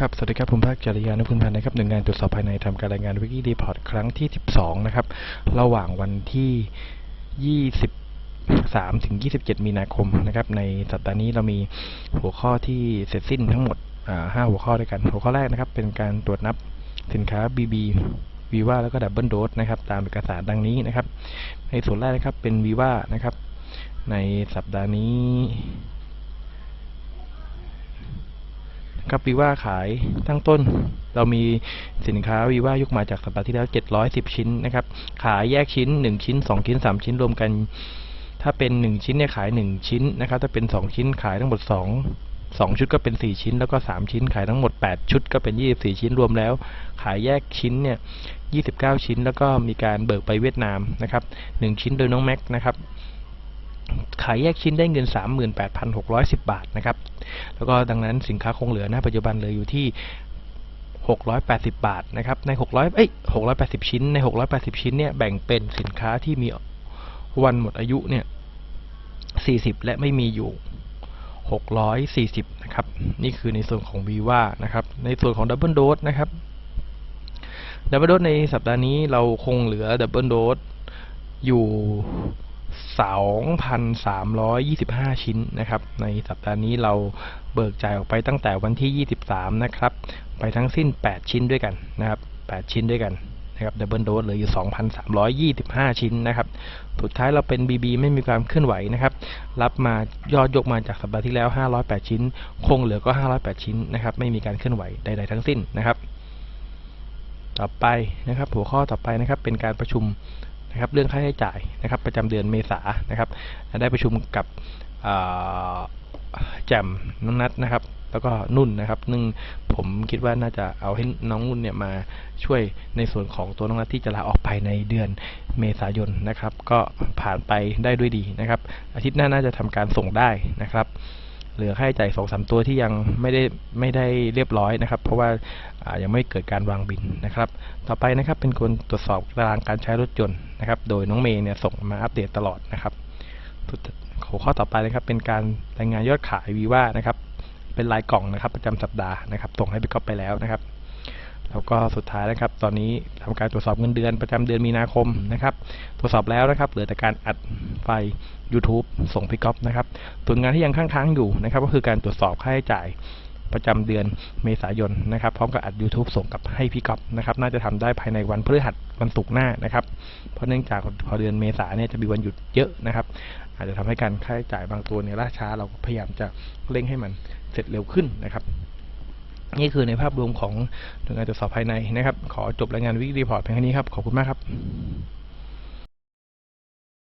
ครับ สวัสดีครับ ผมภาคจริยานุพุนพันธ์นะครับ หนึ่งงานตรวจสอบภายในทำการรายงานวิกิรีพอร์ตครั้งที่ 12 นะครับ ระหว่างวันที่ 23 ถึง 27 มีนาคมนะครับ ในสัปดาห์นี้เรามีหัวข้อที่เสร็จสิ้นทั้งหมดอ่าห้าหัวข้อด้วยกัน หัวข้อแรกนะครับ เป็นการตรวจนับสินค้า BB วีว่าแล้วก็ดับเบิลโดสนะครับ ตามเอกสารดังนี้นะครับ ในส่วนแรกนะครับ เป็นวีว่านะครับ ในสัปดาห์นี้ ครับวีว่าขายตั้งต้น เรามีสินค้าวีว่ายกมาจากสัปดาห์ที่แล้ว 710 ชิ้นนะครับ ขายแยกชิ้น 1 ชิ้น 2 ชิ้น 3 ชิ้นรวมกัน ถ้าเป็น 1 ชิ้นเนี่ยขาย 1 ชิ้นนะครับ ถ้าเป็น 2 ชิ้นขายทั้งหมด 2 2 ชุดก็เป็น 4 ชิ้น แล้วก็ 3 ชิ้น ขายทั้งหมด 8 ชุดก็เป็น 24 ชิ้นรวมแล้ว ขายแยกชิ้นเนี่ย 29 ชิ้น แล้วก็มีการเบิกไปเวียดนามนะครับ 1 ชิ้นโดยน้องแม็กนะครับ ขายแยกชิ้นได้เงิน 38,610 บาทนะครับ แล้วก็ดังนั้นสินค้าคงเหลือณปัจจุบันเหลยอยู่ที่ 680 บาทนะครับ ใน 600 เอ้ย 680 ชิ้น ใน 680 ชิ้นเนี่ยแบ่งเป็นสินค้าที่มีวันหมดอายุเนี่ย 40 และไม่มีอยู่ 640 นะครับ นี่คือในส่วนของ Viva นะครับ ในส่วนของ Double Dose นะครับ Double Dose ในสัปดาห์นี้เราคงเหลือ Double Dose อยู่ 2,325 ชิ้นนะครับ ในสัปดาห์นี้เราเบิกจ่ายออกไปตั้งแต่วันที่ 23 นะครับ ไปทั้งสิ้น 8 ชิ้นด้วยกันนะครับ 8 ชิ้นด้วยกันนะครับดับเบิลโดสเหลืออยู่ 2,325 ชิ้นนะครับ สุดท้ายเราเป็น BB ไม่มีความเคลื่อนไหวนะครับ รับมายอดยกมาจากสัปดาห์ที่แล้ว 508 ชิ้น คงเหลือก็ 508 ชิ้นนะครับ ไม่มีการเคลื่อนไหวใด ๆ ทั้งสิ้นนะครับ ต่อไปนะครับ หัวข้อต่อไปนะครับ เป็นการประชุม นะครับเรื่องค่าใช้จ่ายนะครับ ประจำเดือนเมษานะครับ ได้ประชุมกับแจมน้องนัดนะครับ แล้วก็นุ่นนะครับนึ่งผมคิดว่าน่าจะเอาให้น้องนุ่นเนี่ยมาช่วยในส่วนของตัวน้องนัดที่จะลาออกภายในเดือนเมษายนนะครับ ก็ผ่านไปได้ด้วยดีนะครับ อาทิตย์หน้าน่าจะทำการส่งได้นะครับ เหลือค่าใช้จ่ายสองสามตัวที่ยังไม่ได้ไม่ได้เรียบร้อยนะครับ เพราะว่ายังไม่เกิดการวางบินนะครับ ต่อไปนะครับเป็นคนตรวจสอบตารางการใช้รถยนต์นะครับ โดยน้องเมย์เนี่ยส่งมาอัปเดตตลอดนะครับหัวข้อต่อไปนะครับเป็นการรายงานยอดขายวีว่านะครับ เป็นรายกล่องนะครับ ประจำสัปดาห์นะครับส่งให้พี่ก๊อฟไปแล้วนะครับ แล้วก็สุดท้ายนะครับ ตอนนี้ทำการตรวจสอบเงินเดือนประจำเดือนมีนาคมนะครับ ตรวจสอบแล้วนะครับ เหลือแต่การอัดไฟ YouTube ส่งพี่ก๊อฟนะครับ ส่วนงานที่ยังค้างๆอยู่นะครับ ก็คือการตรวจสอบค่าใช้จ่ายประจำเดือนเมษายนนะครับ พร้อมกับอัด YouTube ส่งกับให้พี่ก๊อฟนะครับ น่าจะทำได้ภายในวันพฤหัสวันศุกร์หน้านะครับ เพราะเนื่องจากพอเดือนเมษาเนี่ยจะมีวันหยุดเยอะนะครับ อาจจะทำให้การค่าใช้จ่ายบางตัวเนี่ยล่าช้า เราพยายามจะเร่งให้มันเสร็จเร็วขึ้นนะครับ นี่คือในภาพรวมของหน่วยงานตรวจสอบภายในนะครับ ขอจบรายงานวิกฤตรีพอร์ตเพียงแค่นี้ครับ ขอบคุณมากครับ